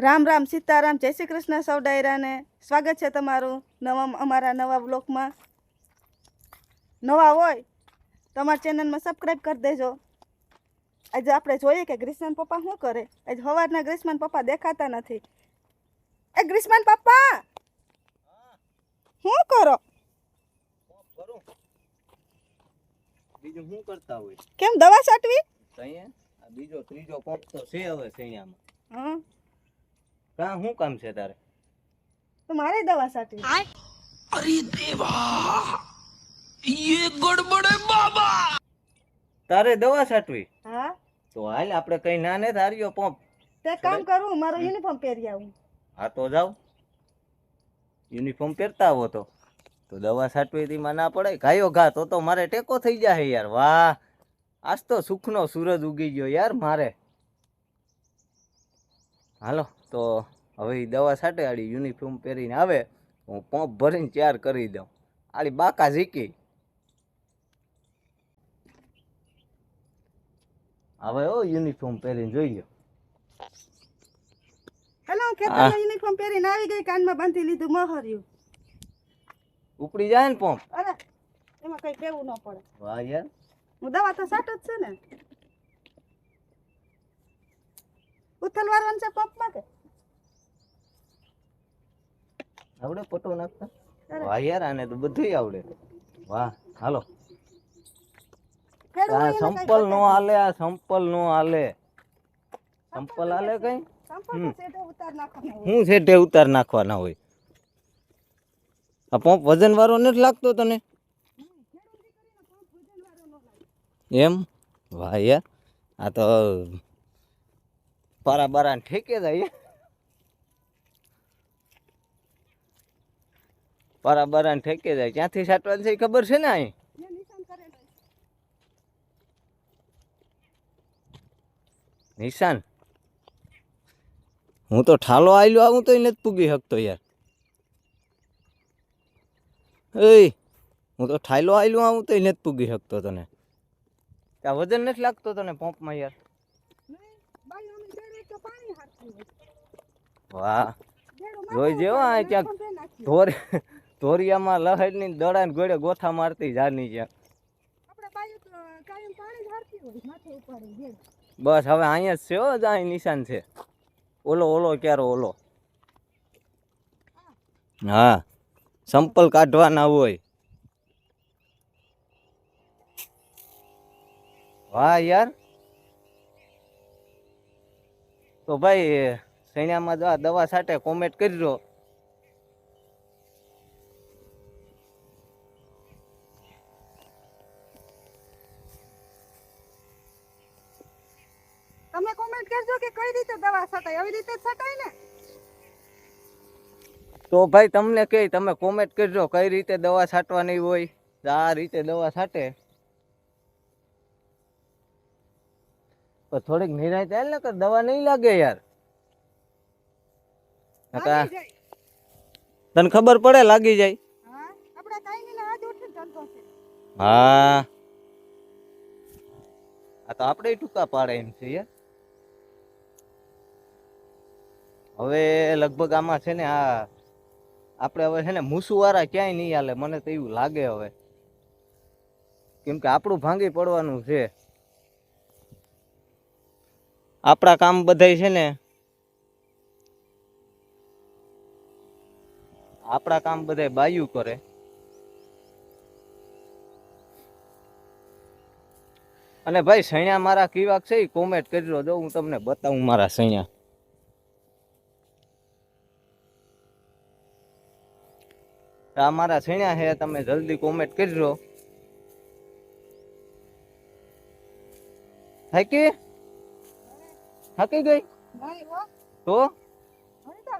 રામ રામ સીતારામ જય શ્રી કૃષ્ણ સૌ ડાયરાને. સ્વાગત છે તમારું નવા અમારા નવા બ્લોકમાં નવા હોય તો અમારા ચેનલમાં સબસ્ક્રાઈબ કરી દેજો. આજે આપણે જોઈએ કે ગ્રીષ્મન પપ્પા શું કરે. આજે સવારના ગ્રીષ્મન પપ્પા દેખાતા નથી. એ ગ્રીષ્મન પપ્પા! શું કરો? બીજું શું કરતા હોય? કેમ દવા છાંટવી? બીજો ત્રીજો પંપ તો છે હવે સૈયામાં હા. કાં શું કામ છે તારે? મારે દવા છાંટવી તારે દવા છાંટવી હા. તો હાલ આપણે કઈ ના ને ધાર્યો પંપ તે કામ કરું મારો યુનિફોર્મ પહેરી આવું. હા તો જાવ યુનિફોર્મ પહેરતા આવો તો. તો દવા છાંટવી હતી માં ના પડે ગાયો ઘા તો તો મારે ટેકો થઈ જાય યાર. વાહ. આજ તો સુખનો સૂરજ ઉગી ગયો યાર મારે. હાલો તો હવે એ દવા છાંટે આડી યુનિફોર્મ પહેરીને આવે હું પંપ ભરીને તૈયાર કરી દઉં. આડી બાકા ઝીકી. હવે ઓ યુનિફોર્મ પહેરીને જોઈએ હેલો ખેતરમાં યુનિફોર્મ પહેરીને આવી ગઈ કાનમાં બાંધી લીધું મહર્યું. ઉપડી જાય ને પંપ? અરે એમાં કઈ કેવું ન પડે. વાહ યાર. હું દવા તો સાટ જ છે ને. ઉથલ વારવાનું છે પંપમાં કે આવડે પટો નાખતા? વાહ યાર આને તો બધું આવડે. વાહ હાલો. આ સંપલ નો. હાલે આ સંપલ નો હાલે. સંપલ હાલે કઈ. હું તે ઉતાર નાખવાના હોય. આ પંપ વજન વાળો નથી લાગતો તને? એમ? વાહ યાર આ તો પારા બારા ઠેકે જાય. પારા ઠેકી જાય ક્યાંથી સાટવાનું છે ખબર છે ને અહીં? નિશાન હું તો ઠાલો આવેલો આવું તો નથી પૂગી શકતો યાર. એય હું તો ઠાલો આયલું આવું તો નથી પૂગી શકતો તને. ત્યાં વજન નથી લાગતો તને પંપમાં યાર. વાહ. જોઈ જેવો ક્યાંક ધોર ધોરિયામાં લહેરની દડાને ગોળે ગોથા મારતી જાની છે. બસ હવે અહીંયા જ છે હો જ અહીં નિશાન છે. ઓલો ઓલો ક્યારો ઓલો? હા સંપલ કાઢવાના હોય. વાહ યાર. તો ભાઈ સૈણામાં જો દવા સાથે કોમેન્ટ કરજો તમે કોમેન્ટ કરજો કે કઈ રીતે દવા છટાય આવી રીતે છટાય ને? તો ભાઈ તમને કે તમે કોમેન્ટ કરજો કઈ રીતે દવા છાંટવાની હોય આ રીતે દવા છાંટે. પણ થોડીક નિરાય થાય ને દવા નહીં લાગે યાર. તને ખબર પડે લાગી જાય. હા આ તો આપણે ટૂંકા પાડે એમ છે યાર. હવે લગભગ આમાં છે ને આ આપણે હવે છે ને મૂસુવાળા ક્યાંય નહીં હાલે, મને તો એવું લાગે હવે. કેમ કે આપણું ભાંગી પડવાનું છે. આપણા કામ બધાય છે ને આપણા કામ બધાય બાયું કરે. અને ભાઈ સૈયા મારા કીવાક છે એ કોમેન્ટ કરી દો હું તમને બતાવું મારા સૈયા આ મારા સૈયા છે તમે જલ્દી કોમેન્ટ કરજો. થાકી થાકી ગઈ? તો? તો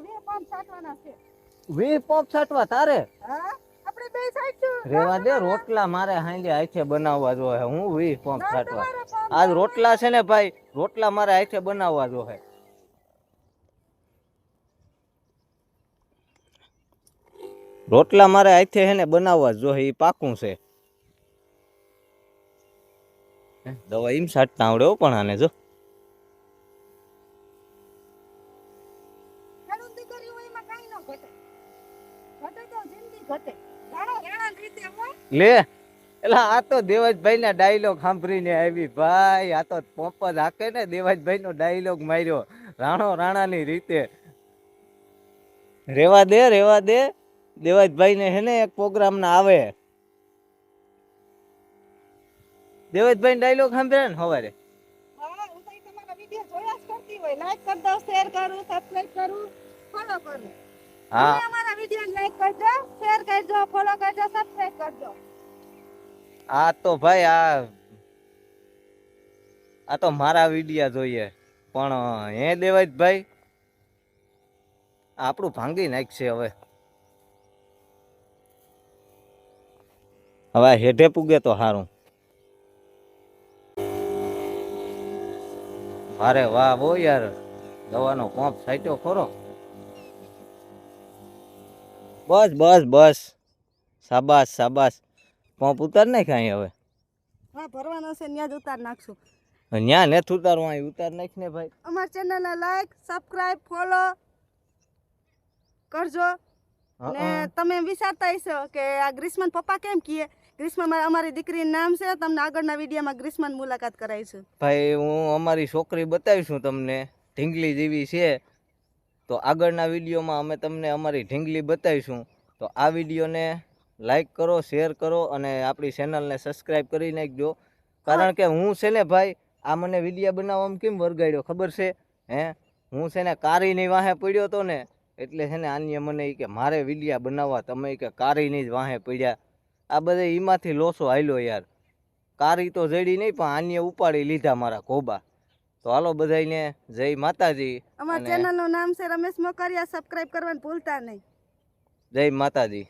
વી પોપ છાંટવા તારે? હા રેવા દે રોટલા મારે હાંજે હાથે બનાવવા જોઈએ હું વી પોપ છાટવા. આજ રોટલા છે ને ભાઈ રોટલા મારે હાથે બનાવવા જોઈએ રોટલા મારે આથી હે ને બનાવવા જો એ પાકું છે. દવા એમ સાટતા આવડે પણ આને જો. ન રાણો રાણા લે એલા આ તો દેવજભાઈ ના ડાયલોગ સાંભળીને આવી. ભાઈ આ તો પોપ જ હાકે ને દેવજભાઈ નો ડાયલોગ માર્યો. રાણો રાણાની રીતે. રેવા દે રેવા દે. દેવજભાઈ ને હે ને એક પ્રોગ્રામ ના આવે દેવાજભાઈ ડાયલોગ સાંભળે ને હવારે આ તો ભાઈ આ આ તો મારા વિડિયા જોઈએ. પણ હે દેવાજભાઈ? આપણું ભાંગી નાખશે હવે. હવે હેઠે પૂગે તો સારું અરે વાહ બહુ યાર દવાનો કોપ સાચ્યો ખરો. બસ બસ બસ. સાબાસ સાબાસ પંપ ઉતાર નાખ અહીં હવે. હા ભરવાનો છે ત્યાં જ ઉતાર નાખશું. ન્યા ને ઉતારવું અહીં ઉતાર નાખ ને ભાઈ. અમારી ચેનલને લાઈક સબસ્ક્રાઇબ ફોલો કરજો. ને તમે વિચારતા હશો કે આ ગ્રીષ્મન પપ્પા કેમ કીએ? ગ્રીષ્મા અમારી દીકરીનું નામ છે, તમને આગળના વિડીયોમાં ગ્રીષ્મન મુલાકાત કરાવીશું ભાઈ, હું અમારી છોકરી બતાવીશું તમને. ઢીંગલી જેવી છે. તો આગળના વિડીયોમાં અમે તમને અમારી ઢીંગલી બતાવીશું. તો આ વિડીયોને લાઈક કરો, શેર કરો અને આપણી ચેનલને સબસ્ક્રાઈબ કરી નાખજો. કારણ કે હું છે ને ભાઈ, આ મને વીડિયો બનાવવામાં કેમ વરગાડ્યો ખબર છે? હે? હું છે ને કારીની વાહે પડ્યો હતો ને, એટલે છે ને આન્ય મને એ કે મારે વિડીયા બનાવવા, તમે કે કારીની જ વાહે પડ્યા. આ બધે એમાંથી લોસો હાલ્યો યાર. કારી તો જડી નહીં પણ આન્ય ઉપાડી લીધા મારા કોબા તો હાલો બધાને જય માતાજી અમારા ચેનલનું નામ છે રમેશ મોકરિયા. સબસ્ક્રાઇબ કરવાનું ભૂલતા નહીં. જય માતાજી.